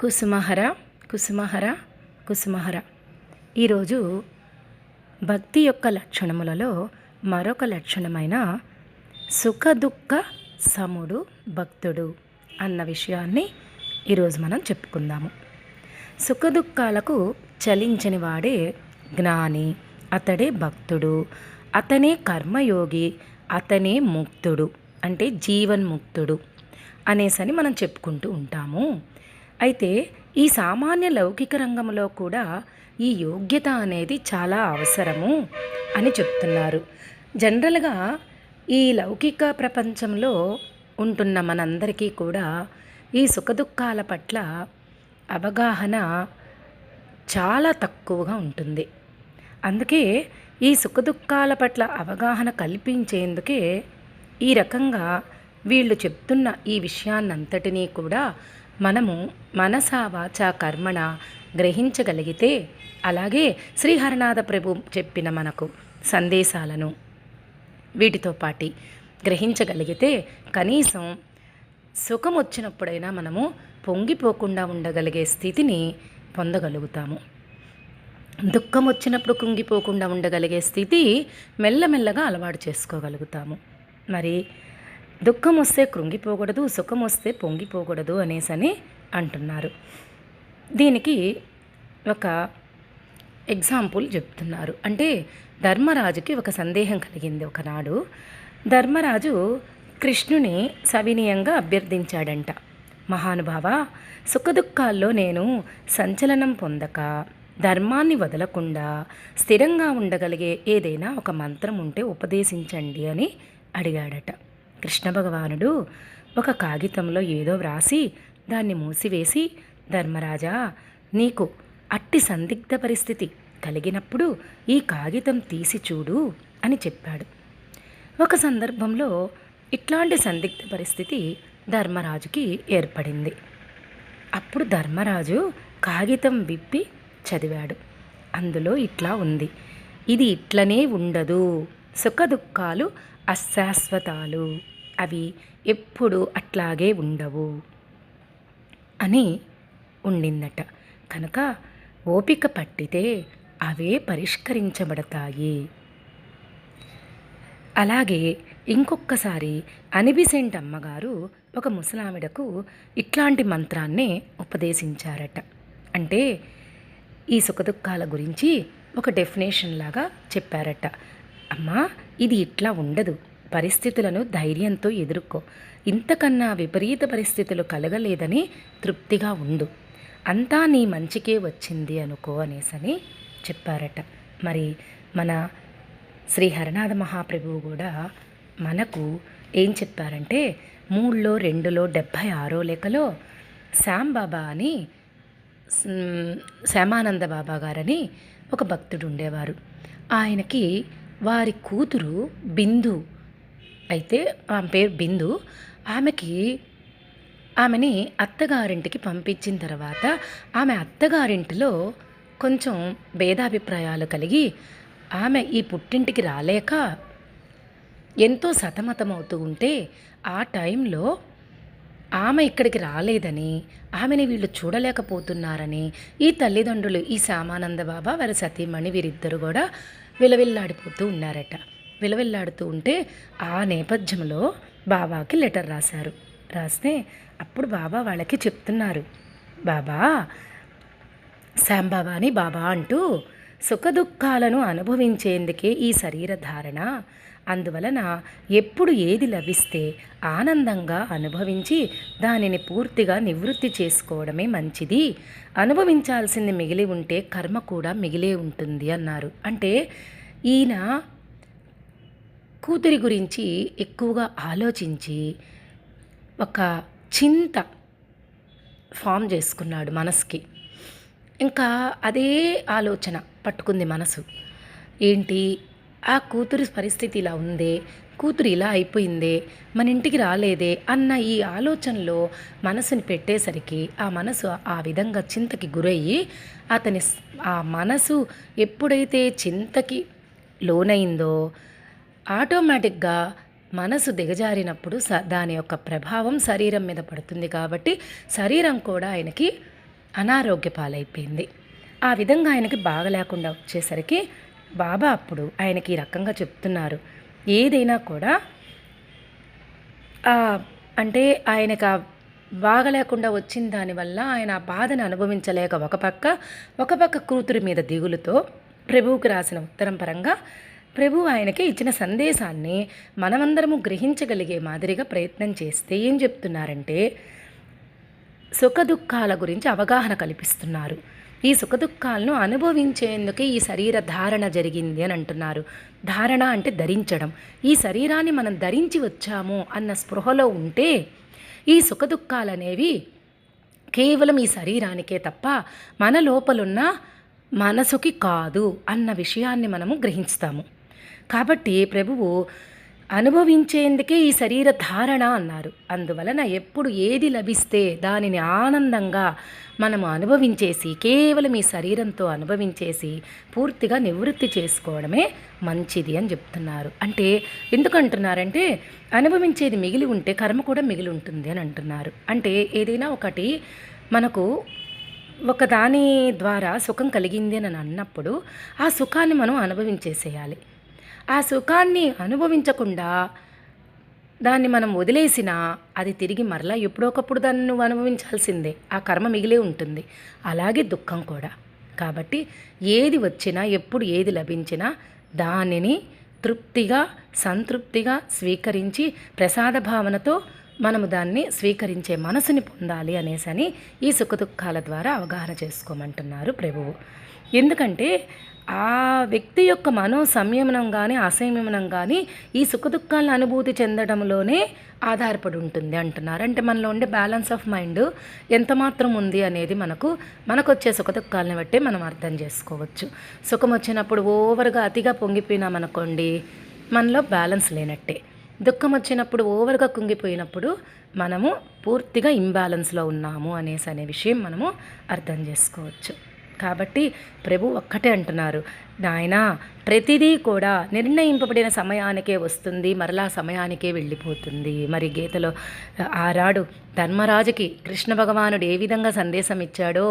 కుసుమహర కుసుమహర కుసుమహర. ఈరోజు భక్తి యొక్క లక్షణములలో మరొక లక్షణమైన సుఖదుఖ సముడు భక్తుడు అన్న విషయాన్ని ఈరోజు మనం చెప్పుకుందాము. సుఖదుఖాలకు చలించని వాడే జ్ఞాని అతడే భక్తుడు అతనే కర్మయోగి అతనే ముక్తుడు అంటే జీవన్ముక్తుడు అనేసని మనం చెప్పుకుంటూ ఉంటాము. అయితే ఈ సామాన్య లౌకిక రంగంలో కూడా ఈ యోగ్యత అనేది చాలా అవసరము అని చెప్తున్నారు. జనరల్గా ఈ లౌకిక ప్రపంచంలో ఉంటున్న మనందరికీ కూడా ఈ సుఖదుఖాల పట్ల అవగాహన చాలా తక్కువగా ఉంటుంది. అందుకే ఈ సుఖదుఖాల పట్ల అవగాహన కల్పించేందుకే ఈ రకంగా వీళ్ళు చెప్తున్న ఈ విషయాన్నంతటినీ కూడా మనము మనసా వాచ కర్మణ గ్రహించగలిగితే అలాగే శ్రీహరనాథ ప్రభు చెప్పిన మనకు సందేశాలను వీటితో పాటి గ్రహించగలిగితే కనీసం సుఖం వచ్చినప్పుడైనా మనము పొంగిపోకుండా ఉండగలిగే స్థితిని పొందగలుగుతాము. దుఃఖం వచ్చినప్పుడు కుంగిపోకుండా ఉండగలిగే స్థితి మెల్లమెల్లగా అలవాటు చేసుకోగలుగుతాము. మరి దుఃఖం వస్తే కృంగిపోకూడదు సుఖం వస్తే పొంగిపోకూడదు అనేసని అంటున్నారు. దీనికి ఒక ఎగ్జాంపుల్ చెప్తున్నారు. అంటే ధర్మరాజుకి ఒక సందేహం కలిగింది ఒకనాడు. ధర్మరాజు కృష్ణుని సవినీయంగా అభ్యర్థించాడంట. మహానుభావ సుఖదుఖాల్లో నేను సంచలనం పొందక ధర్మాన్ని వదలకుండా స్థిరంగా ఉండగలిగే ఏదైనా ఒక మంత్రం ఉంటే ఉపదేశించండి అని అడిగాడట. కృష్ణ భగవానుడు ఒక కాగితంలో ఏదో వ్రాసి దాన్ని మూసివేసి ధర్మరాజా నీకు అట్టి సందిగ్ధ పరిస్థితి కలిగినప్పుడు ఈ కాగితం తీసి చూడు అని చెప్పాడు. ఒక సందర్భంలో ఇట్లాంటి సందిగ్ధ పరిస్థితి ధర్మరాజుకి ఏర్పడింది. అప్పుడు ధర్మరాజు కాగితం విప్పి చదివాడు. అందులో ఇట్లా ఉంది ఇది ఇట్లనే ఉండదు సుఖదుఖాలు అశాశ్వతాలు. అవి ఎప్పుడు అట్లాగే ఉండవు అని ఉండిందట. కనుక ఓపిక పట్టితే అవే పరిష్కరించబడతాయి. అలాగే ఇంకొకసారి అనిబిసెంట్ అమ్మగారు ఒక ముసలావిడకు ఇట్లాంటి మంత్రాన్నే ఉపదేశించారట. అంటే ఈ సుఖదుఖాల గురించి ఒక డెఫినేషన్ లాగా చెప్పారట. అమ్మా ఇది ఇట్లా ఉండదు. పరిస్థితులను ధైర్యంతో ఎదుర్కో. ఇంతకన్నా విపరీత పరిస్థితులు కలగలేదని తృప్తిగా ఉండు. అంతా నీ మంచికే వచ్చింది అనుకో అనేసని చెప్పారట. మరి మన శ్రీ హరనాథ మహాప్రభువు కూడా మనకు ఏం చెప్పారంటే మూడులో రెండులో డెబ్భై ఆరో లెక్కలో శ్యాంబాబా అని శ్యామానంద బాబా గారని ఒక భక్తుడు ఉండేవారు. ఆయనకి వారి కూతురు బిందు అయితే ఆమె పేరు బిందు. ఆమెకి ఆమెని అత్తగారింటికి పంపించిన తర్వాత ఆమె అత్తగారింటిలో కొంచెం భేదాభిప్రాయాలు కలిగి ఆమె ఈ పుట్టింటికి రాలేక ఎంతో సతమతమవుతూ ఉంటే ఆ టైంలో ఆమె ఇక్కడికి రాలేదని ఆమెని వీళ్ళు చూడలేకపోతున్నారని ఈ తల్లిదండ్రులు ఈ సామానంద బాబా వారి సతీమణి వీరిద్దరు కూడా విలవిల్లాడిపోతూ ఉన్నారట. విలవిల్లాడుతూ ఉంటే ఆ నేపథ్యంలో బాబాకి లెటర్ రాశారు. రాస్తే అప్పుడు బాబా వాళ్ళకి చెప్తున్నారు. బాబా శాంబాబా అని బాబా అంటూ సుఖదుఖాలను అనుభవించేందుకే ఈ శరీర ధారణ. అందువలన ఎప్పుడు ఏది లభిస్తే ఆనందంగా అనుభవించి దానిని పూర్తిగా నివృత్తి చేసుకోవడమే మంచిది. అనుభవించాల్సింది మిగిలి ఉంటే కర్మ కూడా మిగిలే ఉంటుంది అన్నారు. అంటే ఈయన కూతురి గురించి ఎక్కువగా ఆలోచించి ఒక చింత ఫామ్ చేసుకున్నాడు మనసుకి. ఇంకా అదే ఆలోచన పట్టుకుంది మనసు. ఏంటి? ఆ కూతురి పరిస్థితి ఇలా ఉందే? కూతురు ఇలా అయిపోయిందే? మన ఇంటికి రాలేదే? అన్న ఈ ఆలోచనలో మనసుని పెట్టేసరికి ఆ మనసు ఆ విధంగా చింతకి గురయ్యి అతని ఆ మనసు ఎప్పుడైతే చింతకి లోనైందో ఆటోమేటిక్గా మనసు దిగజారినప్పుడు స దాని యొక్క ప్రభావం శరీరం మీద పడుతుంది కాబట్టి శరీరం కూడా ఆయనకి అనారోగ్య పాలైపోయింది. ఆ విధంగా ఆయనకి బాగలేకుండా వచ్చేసరికి బాబా అప్పుడు ఆయనకి ఈ రకంగా చెప్తున్నారు. ఏదైనా కూడా అంటే ఆయనకు ఆ బాగలేకుండా వచ్చిన దానివల్ల ఆయన ఆ బాధను అనుభవించలేక ఒక పక్క ఒక పక్క కూతురి మీద దిగులుతో ప్రభువుకు రాసిన ఉత్తరం పరంగా ప్రభు ఆయనకి ఇచ్చిన సందేశాన్ని మనమందరము గ్రహించగలిగే మాదిరిగా ప్రయత్నం చేస్తే ఏం చెప్తున్నారంటే సుఖదుఖాల గురించి అవగాహన కల్పిస్తున్నారు. ఈ సుఖదుఖాలను అనుభవించేందుకే ఈ శరీర ధారణ జరిగింది అని అంటున్నారు. ధారణ అంటే ధరించడం. ఈ శరీరాన్ని మనం ధరించి వచ్చాము అన్న స్పృహలో ఉంటే ఈ సుఖదుఖాలు అనేవి కేవలం ఈ శరీరానికే తప్ప మన లోపలున్న మనసుకి కాదు అన్న విషయాన్ని మనము గ్రహిస్తాము. కాబట్టి ప్రభువు అనుభవించేందుకే ఈ శరీర ధారణ అన్నారు. అందువలన ఎప్పుడు ఏది లభిస్తే దానిని ఆనందంగా మనము అనుభవించేసి కేవలం ఈ శరీరంతో అనుభవించేసి పూర్తిగా నివృత్తి చేసుకోవడమే మంచిది అని చెప్తున్నారు. అంటే ఎందుకంటున్నారంటే అనుభవించేది మిగిలి ఉంటే కర్మ కూడా మిగిలి ఉంటుంది అని అంటున్నారు. అంటే ఏదైనా ఒకటి మనకు ఒక దాని ద్వారా సుఖం కలిగింది అని అన్నప్పుడు ఆ సుఖాన్ని మనం అనుభవించేసేయాలి. ఆ సుఖాన్ని అనుభవించకుండా దాన్ని మనం వదిలేసినా అది తిరిగి మరలా ఎప్పుడోకప్పుడు దాన్ని నువ్వు అనుభవించాల్సిందే. ఆ కర్మ మిగిలే ఉంటుంది. అలాగే దుఃఖం కూడా. కాబట్టి ఏది వచ్చినా ఎప్పుడు ఏది లభించినా దానిని తృప్తిగా సంతృప్తిగా స్వీకరించి ప్రసాద భావనతో మనము దాన్ని స్వీకరించే మనసుని పొందాలి అనేసని ఈ సుఖదుఖాల ద్వారా అవగాహన చేసుకోమంటున్నారు ప్రభువు. ఎందుకంటే ఆ వ్యక్తి యొక్క మనో సంయమనం కానీ అసంయమనం కానీ ఈ సుఖదుఖాలను అనుభూతి చెందడంలోనే ఆధారపడి ఉంటుంది అంటున్నారు. అంటే మనలో ఉండే బ్యాలెన్స్ ఆఫ్ మైండ్ ఎంత మాత్రం ఉంది అనేది మనకు మనకు వచ్చే సుఖదుఖాలను బట్టి మనం అర్థం చేసుకోవచ్చు. సుఖం వచ్చినప్పుడు ఓవర్గా అతిగా పొంగిపోయినామనుకోండి మనలో బ్యాలెన్స్ లేనట్టే. దుఃఖం వచ్చినప్పుడు ఓవర్గా కుంగిపోయినప్పుడు మనము పూర్తిగా ఇంబ్యాలెన్స్లో ఉన్నాము అనేసి అనే విషయం మనము అర్థం చేసుకోవచ్చు. కాబట్టి ప్రభు ఒక్కటే అంటున్నారు. నాయన ప్రతిదీ కూడా నిర్ణయింపబడిన సమయానికే వస్తుంది మరలా సమయానికే వెళ్ళిపోతుంది. మరి గీతలో ఆనాడు ధర్మరాజుకి కృష్ణ భగవానుడు ఏ విధంగా సందేశం ఇచ్చాడో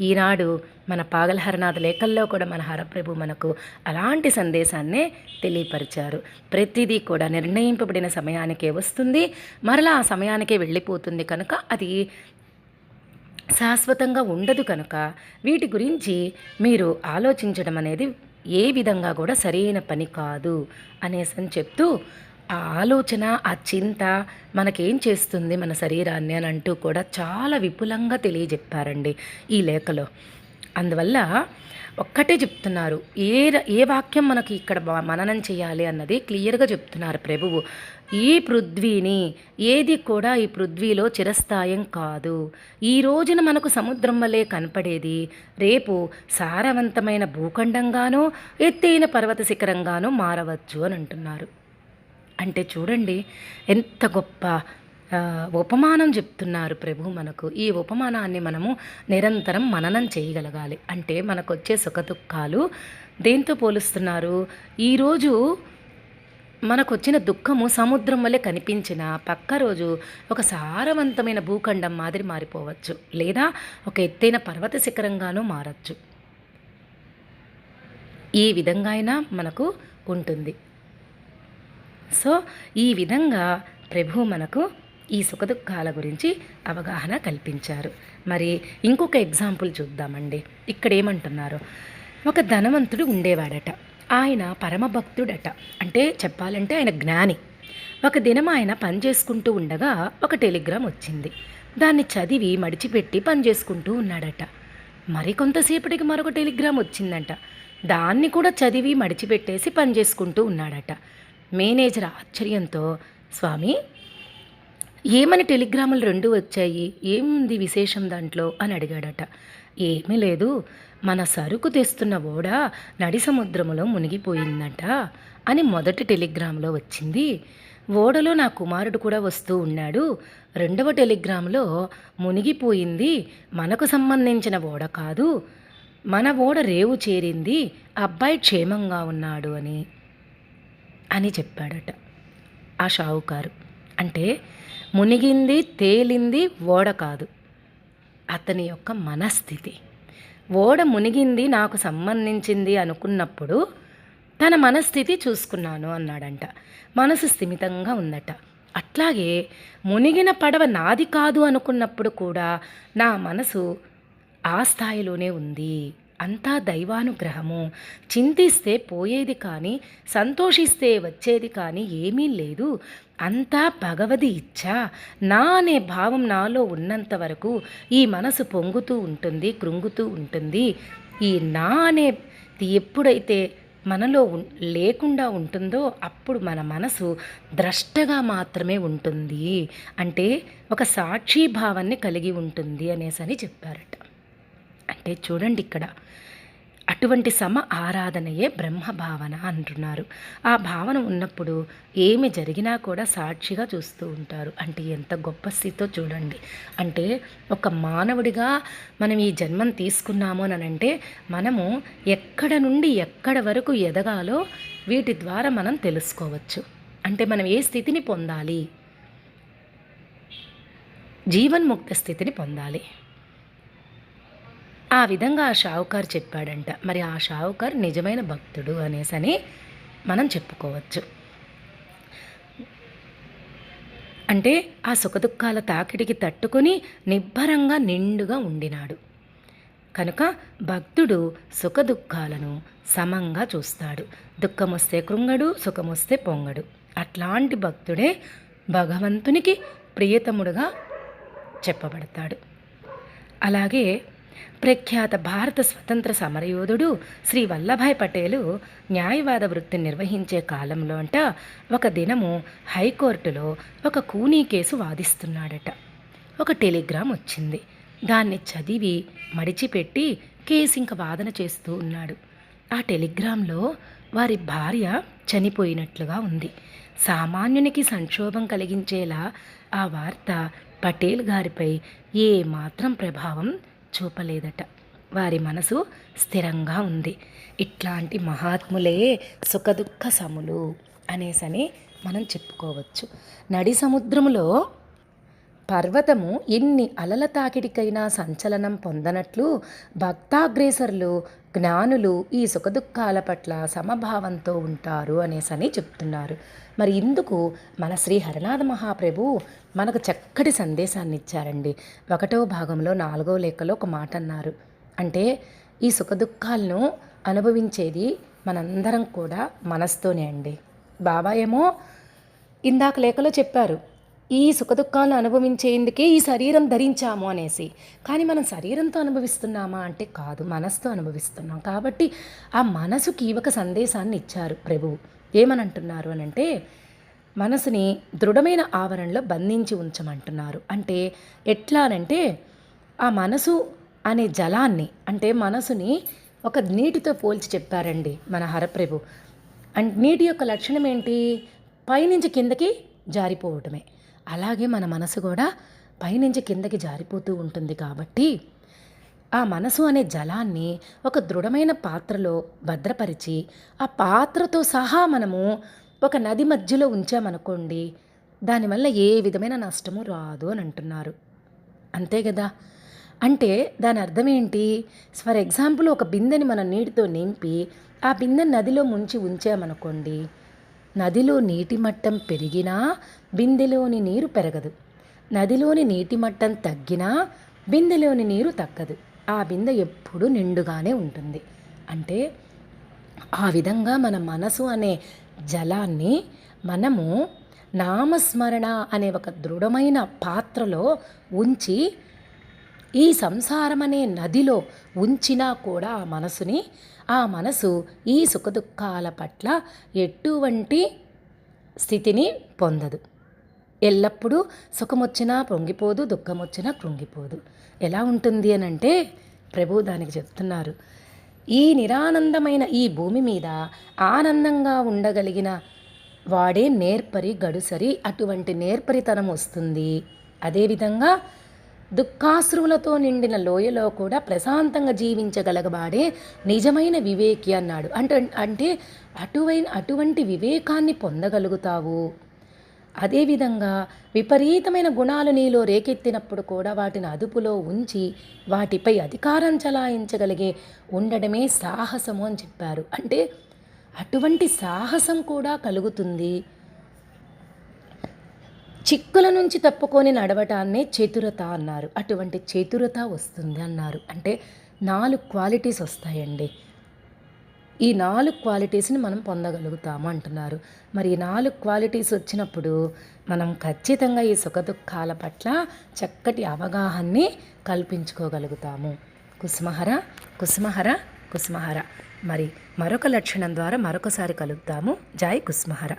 ఈనాడు మన పాగలహరనాథ లేఖల్లో కూడా మన హరప్రభు మనకు అలాంటి సందేశాన్నే తెలియపరిచారు. ప్రతిదీ కూడా నిర్ణయింపబడిన సమయానికే వస్తుంది మరలా ఆ సమయానికే వెళ్ళిపోతుంది కనుక అది శాశ్వతంగా ఉండదు కనుక వీటి గురించి మీరు ఆలోచించడం అనేది ఏ విధంగా కూడా సరైన పని కాదు అనేసి అని చెప్తూ ఆ ఆలోచన ఆ చింత మనకేం చేస్తుంది మన శరీరాన్ని అని అంటూ కూడా చాలా విపులంగా తెలియజెప్పారండి ఈ లేఖలో. అందువల్ల ఒక్కటే చెప్తున్నారు. ఏ ఏ వాక్యం మనకి ఇక్కడ మననం చేయాలి అన్నది క్లియర్గా చెప్తున్నారు ప్రభువు. ఈ పృథ్వీని. ఏది కూడా ఈ పృథ్వీలో చిరస్థాయం కాదు. ఈ రోజున మనకు సముద్రం వలె కనపడేది. రేపు సారవంతమైన భూఖండంగానో ఎత్తైన పర్వత శిఖరంగానో మారవచ్చు అని అంటున్నారు. అంటే చూడండి ఎంత గొప్ప ఉపమానం చెప్తున్నారు ప్రభు మనకు. ఈ ఉపమానాన్ని మనము నిరంతరం మననం చేయగలగాలి. అంటే మనకు వచ్చే సుఖదుఖాలు దేంతో పోలుస్తున్నారు? ఈరోజు మనకొచ్చిన దుఃఖము సముద్రం వల్లే కనిపించిన పక్క రోజు ఒక సారవంతమైన భూఖండం మాదిరి మారిపోవచ్చు. లేదా ఒక ఎత్తైన పర్వత శిఖరంగానూ మారచ్చు. ఈ విధంగా అయినా మనకు ఉంటుంది. సో ఈ విధంగా ప్రభు మనకు ఈ సుఖదుఖాల గురించి అవగాహన కల్పించారు. మరి ఇంకొక ఎగ్జాంపుల్ చూద్దామండి. ఇక్కడ ఏమంటున్నారు ఒక ధనవంతుడు ఉండేవాడట. ఆయన పరమభక్తుడట. అంటే చెప్పాలంటే ఆయన జ్ఞాని. ఒక దినం ఆయన పని చేసుకుంటూ ఉండగా ఒక టెలిగ్రామ్ వచ్చింది. దాన్ని చదివి మడిచిపెట్టి పని చేసుకుంటూ ఉన్నాడట. మరి కొంతసేపటికి మరొక టెలిగ్రామ్ వచ్చిందంట. దాన్ని కూడా చదివి మడిచిపెట్టేసి పని చేసుకుంటూ ఉన్నాడట. మేనేజర్ ఆశ్చర్యంతో స్వామి ఏమని టెలిగ్రాములు రెండు వచ్చాయి? ఏముంది విశేషం దాంట్లో? అని అడిగాడట. ఏమీ లేదు. మన సరుకు తెస్తున్న ఓడ నడి సముద్రములో మునిగిపోయిందట అని మొదటి టెలిగ్రామ్లో వచ్చింది. ఓడలో నా కుమారుడు కూడా వస్తూ ఉన్నాడు. రెండవ టెలిగ్రామ్లో మునిగిపోయింది. మనకు సంబంధించిన ఓడ కాదు. మన ఓడ రేవు చేరింది. అబ్బాయి క్షేమంగా ఉన్నాడు అని అని చెప్పాడట ఆ షావుకారు. అంటే మునిగింది తేలింది ఓడ కాదు. అతని యొక్క మనస్థితి. ఓడ మునిగింది నాకు సంబంధించింది అనుకున్నప్పుడు తన మనస్థితి చూసుకున్నాను అన్నాడంట. మనసు స్థిమితంగా ఉందట. అట్లాగే మునిగిన పడవ నాది కాదు అనుకున్నప్పుడు కూడా నా మనసు ఆ స్థాయిలోనే ఉంది. అంతా దైవానుగ్రహము. చింతిస్తే పోయేది కానీ సంతోషిస్తే వచ్చేది కానీ ఏమీ లేదు. అంతా భగవది ఇచ్చ. నా అనే భావం నాలో ఉన్నంత వరకు ఈ మనసు పొంగుతూ ఉంటుంది కృంగుతూ ఉంటుంది. ఈ నా అనే ఎప్పుడైతే మనలో లేకుండా ఉంటుందో అప్పుడు మన మనసు ద్రష్టగా మాత్రమే ఉంటుంది. అంటే ఒక సాక్షి భావాన్ని కలిగి ఉంటుంది అనేసని చెప్పారట. అంటే చూడండి ఇక్కడ అటువంటి సమ ఆరాధనయే బ్రహ్మ భావన అంటున్నారు. ఆ భావన ఉన్నప్పుడు ఏమి జరిగినా కూడా సాక్షిగా చూస్తూ ఉంటారు. అంటే ఎంత గొప్ప స్థితితో చూడండి. అంటే ఒక మానవుడిగా మనం ఈ జన్మం తీసుకున్నాము అని అంటే మనము ఎక్కడ నుండి ఎక్కడ వరకు ఎదగాలో వీటి ద్వారా మనం తెలుసుకోవచ్చు. అంటే మనం ఏ స్థితిని పొందాలి? జీవన్ముక్త స్థితిని పొందాలి. ఆ విధంగా ఆ షావుకార్ చెప్పాడంట. మరి ఆ షావుకార్ నిజమైన భక్తుడు అనేసని మనం చెప్పుకోవచ్చు. అంటే ఆ సుఖదుఖాల తాకిడికి తట్టుకొని నిబ్బరంగా నిండుగా ఉండినాడు. కనుక భక్తుడు సుఖదుఖాలను సమంగా చూస్తాడు. దుఃఖమొస్తే కృంగడు సుఖమొస్తే పొంగడు. అట్లాంటి భక్తుడే భగవంతునికి ప్రియతముడుగా చెప్పబడతాడు. అలాగే ప్రఖ్యాత భారత స్వతంత్ర సమరయోధుడు శ్రీ వల్లభాయ్ పటేలు న్యాయవాద వృత్తిని నిర్వహించే కాలంలో అంట ఒక దినము హైకోర్టులో ఒక కూనీ కేసు వాదిస్తున్నాడట. ఒక టెలిగ్రామ్ వచ్చింది. దాన్ని చదివి మడిచిపెట్టి కేసు ఇంక వాదన చేస్తూ ఉన్నాడు. ఆ టెలిగ్రామ్లో వారి భార్య చనిపోయినట్లుగా ఉంది. సామాన్యునికి సంక్షోభం కలిగించేలా ఆ వార్త పటేల్ గారిపై ఏ మాత్రం ప్రభావం చూపలేదట. వారి మనసు స్థిరంగా ఉంది. ఇట్లాంటి మహాత్ములే సుఖదుఖ సములు అనేసని మనం చెప్పుకోవచ్చు. నడి సముద్రములో పర్వతము ఎన్ని అలల తాకిడికైనా సంచలనం పొందనట్లు భక్తాగ్రేసరులు జ్ఞానులు ఈ సుఖదుఖాల పట్ల సమభావంతో ఉంటారు అనేసని చెప్తున్నారు. మరి ఇందుకు మన శ్రీ హరినాథ మహాప్రభు మనకు చక్కటి సందేశాన్ని ఇచ్చారండి ఒకటో భాగంలో నాలుగో లేఖలో ఒక మాట అన్నారు. అంటే ఈ సుఖదుఖాలను అనుభవించేది మనందరం కూడా మనస్తోనే అండి. బాబా ఏమో ఇందాక లేఖలో చెప్పారు ఈ సుఖదుఖాలను అనుభవించేందుకే ఈ శరీరం ధరించాము అనేసి. కానీ మనం శరీరంతో అనుభవిస్తున్నామా అంటే కాదు మనసుతో అనుభవిస్తున్నాం. కాబట్టి ఆ మనసుకి ఒక సందేశాన్ని ఇచ్చారు ప్రభువు. ఏమనంటున్నారు అని అంటే మనసుని దృఢమైన ఆవరణలో బంధించి ఉంచమంటున్నారు. అంటే ఎట్లానంటే ఆ మనసు అనే జలాన్ని అంటే మనసుని ఒక నీటితో పోల్చి చెప్పారండి మన హరప్రభు. అండ్ నీటి యొక్క లక్షణం ఏంటి? పైనుంచి కిందకి జారిపోవటమే. అలాగే మన మనసు కూడా పైనుంచి కిందకి జారిపోతూ ఉంటుంది కాబట్టి ఆ మనసు అనే జలాన్ని ఒక దృఢమైన పాత్రలో భద్రపరిచి ఆ పాత్రతో సహా మనము ఒక నది మధ్యలో ఉంచామనుకోండి దానివల్ల ఏ విధమైన నష్టము రాదు అని అంటున్నారు. అంతే కదా? అంటే దాని అర్థం ఏంటి? ఫర్ ఎగ్జాంపుల్ ఒక బిందెని మనం నీటితో నింపి ఆ బిందెని నదిలో ముంచి ఉంచామనుకోండి నదిలో నీటి మట్టం పెరిగినా బిందెలోని నీరు పెరగదు. నదిలోని నీటి మట్టం తగ్గినా బిందెలోని నీరు తగ్గదు. ఆ బిందె ఎప్పుడూ నిండుగానే ఉంటుంది. అంటే ఆ విధంగా మన మనసు అనే జలాన్ని మనము నామస్మరణ అనే ఒక దృఢమైన పాత్రలో ఉంచి ఈ సంసారం అనే నదిలో ఉంచినా కూడా ఆ మనసుని ఆ మనసు ఈ సుఖదుఖాల పట్ల ఎటువంటి స్థితిని పొందదు. ఎల్లప్పుడూ సుఖమొచ్చినా పొంగిపోదు దుఃఖమొచ్చినా కృంగిపోదు. ఎలా ఉంటుంది అని అంటే ప్రభు దానికి చెప్తున్నారు ఈ నిరానందమైన ఈ భూమి మీద ఆనందంగా ఉండగలిగిన వాడే నేర్పరి గడుసరి అటువంటి నేర్పరితనం వస్తుంది. అదేవిధంగా దుఃఖాశ్రువులతో నిండిన లోయలో కూడా ప్రశాంతంగా జీవించగలగబాడే నిజమైన వివేకి అన్నాడు. అంటే అంటే అటువైన అటువంటి వివేకాన్ని పొందగలుగుతావు. అదేవిధంగా విపరీతమైన గుణాలు నీలో రేకెత్తినప్పుడు కూడా వాటిని అదుపులో ఉంచి వాటిపై అధికారం చలాయించగలిగే ఉండడమే సాహసము అని చెప్పారు. అంటే అటువంటి సాహసం కూడా కలుగుతుంది. చిక్కుల నుంచి తప్పుకొని నడవటాన్నే చతురత అన్నారు. అటువంటి చతురత వస్తుంది అన్నారు. అంటే నాలుగు క్వాలిటీస్ వస్తాయండి. ఈ నాలుగు క్వాలిటీస్ని మనం పొందగలుగుతాము అంటున్నారు. మరి ఈ నాలుగు క్వాలిటీస్ వచ్చినప్పుడు మనం ఖచ్చితంగా ఈ సుఖదుఖాల పట్ల చక్కటి అవగాహన్ని కల్పించుకోగలుగుతాము. కుసుమహర కుసుమహర కుసుమహర. మరి మరొక లక్షణం ద్వారా మరొకసారి కలుగుతాము జాయ్ కుసుమహర.